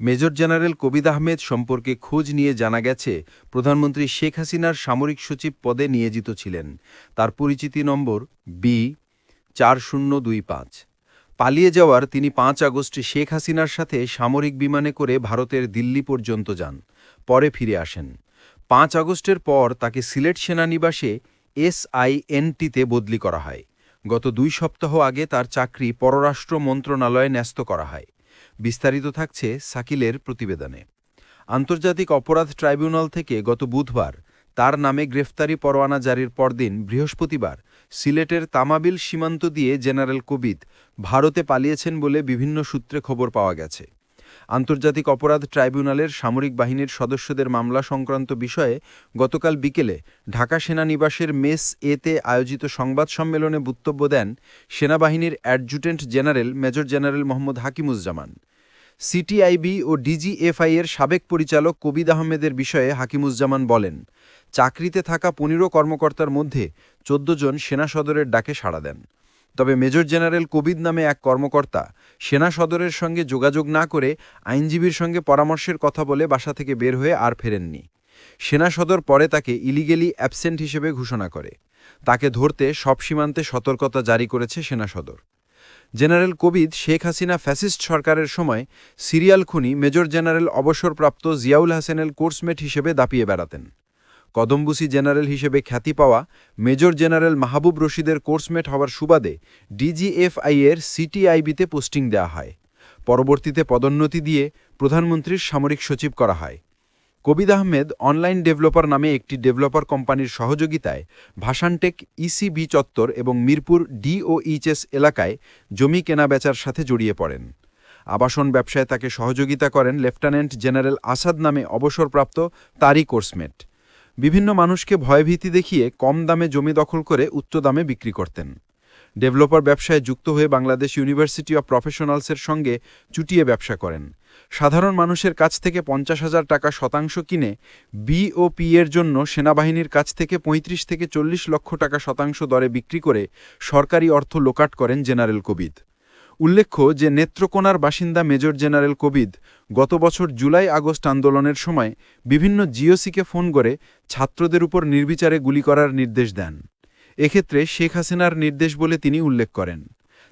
Major general Kabir Ahmed সম্পর্কে খোঁজ নিয়ে জানা গেছে, প্রধানমন্ত্রী শেখ হাসিনার সামরিক সচিব পদে নিয়োজিত ছিলেন। তার পরিচিতি নম্বর বি চার শূন্য দুই পাঁচ। পালিয়ে যাওয়ার তিনি পাঁচ আগস্টে শেখ হাসিনার সাথে সামরিক বিমানে করে ভারতের দিল্লি পর্যন্ত যান, পরে ফিরে আসেন। পাঁচ আগস্টের পর তাকে সিলেট সেনানিবাসে এসআইএনটিতে বদলি করা হয়। গত দুই সপ্তাহ আগে তার চাকরি পররাষ্ট্র মন্ত্রণালয়ে ন্যস্ত করা হয়। বিস্তারিত থাকছে সাকিলের প্রতিবেদনে। আন্তর্জাতিক অপরাধ ট্রাইব্যুনাল থেকে গত বুধবার তার নামে গ্রেফতারি পরোয়ানা জারির পরদিন বৃহস্পতিবার সিলেটের তামাবিল সীমান্ত দিয়ে জেনারেল কবিত ভারতে পালিয়েছেন বলে বিভিন্ন সূত্রে খবর পাওয়া গেছে। আন্তর্জাতিক অপরাধ ট্রাইব্যুনালের সামরিক বাহিনীর সদস্যদের মামলা সংক্রান্ত বিষয়ে গতকাল বিকেলে ঢাকা সেনানিবাসের মেস এতে আয়োজিত সংবাদ সম্মেলনে বক্তব্য দেন সেনাবাহিনীর adjutant general major general Mohammad Hakimuzzaman. CTIB ও ডিজিএফআই এর সাবেক পরিচালক কবিদ আহমেদের বিষয়ে হাকিমুজ্জামান বলেন, চাকরিতে থাকা পনেরো কর্মকর্তার মধ্যে চোদ্দ জন সেনা সদরের ডাকে সাড়া দেন। তবে মেজর জেনারেল কবিদ নামে এক কর্মকর্তা সেনা সদরের সঙ্গে যোগাযোগ না করে আইনজীবীর সঙ্গে পরামর্শের কথা বলে বাসা থেকে বের হয়ে আর ফেরেননি। সেনা সদর পরে তাকে ইলিগেলি অ্যাবসেন্ট হিসেবে ঘোষণা করে। তাকে ধরতে সব সীমান্তে সতর্কতা জারি করেছে সেনা সদর। জেনারেল কবিদ শেখ হাসিনা ফ্যাসিস্ট সরকারের সময় সিরিয়াল খুনি মেজর জেনারেল অবসরপ্রাপ্ত জিয়াউল হাসানের কোর্সমেট হিসেবে দাপিয়ে বেড়াতেন। কদম্বুসি জেনারেল হিসেবে খ্যাতি পাওয়া মেজর জেনারেল মাহবুব রশিদের কোর্সমেট হওয়ার সুবাদে ডিজিএফআই এর সিটিআইবিতে পোস্টিং দেওয়া হয়। পরবর্তীতে পদোন্নতি দিয়ে প্রধানমন্ত্রীর সামরিক সচিব করা হয়। কবিদ আহমেদ অনলাইন ডেভেলপার নামে একটি ডেভেলপার কোম্পানির সহযোগিতায় ভাষানটেক ইসিবি চত্বর এবং মিরপুর ডিওইচএস এলাকায় জমি কেনাবেচার সাথে জড়িয়ে পড়েন। আবাসন ব্যবসায় তাকে সহযোগিতা করেন লেফটেন্যান্ট জেনারেল আসাদ নামে অবসরপ্রাপ্ত তারই কোর্সমেট। বিভিন্ন মানুষকে ভয়ভীতি দেখিয়ে কম দামে জমি দখল করে উচ্চ দামে বিক্রি করতেন। ডেভেলপার ব্যবসায় যুক্ত হয়ে বাংলাদেশ ইউনিভার্সিটি অব প্রফেশনালসের সঙ্গে চুটিয়ে ব্যবসা করেন। সাধারণ মানুষের কাছ থেকে পঞ্চাশ হাজার টাকা শতাংশ কিনে বিওপি এর জন্য সেনাবাহিনীর কাছ থেকে ৩৫ থেকে চল্লিশ লক্ষ টাকা শতাংশ দরে বিক্রি করে সরকারি অর্থ লোকাট করেন জেনারেল কবিদ উল্লেখ্য যে নেত্রকোনার বাসিন্দা মেজর জেনারেল কবিদ গত বছর জুলাই আগস্ট আন্দোলনের সময় বিভিন্ন জিওসিকে ফোন করে ছাত্রদের উপর নির্বিচারে গুলি করার নির্দেশ দেন। এক্ষেত্রে শেখ হাসিনার নির্দেশ বলে তিনি উল্লেখ করেন।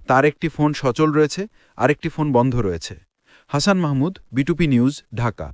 তার একটি ফোন সচল রয়েছে, আরেকটি ফোন বন্ধ রয়েছে। হাসান মাহমুদ, বিটুপি নিউজ, ঢাকা।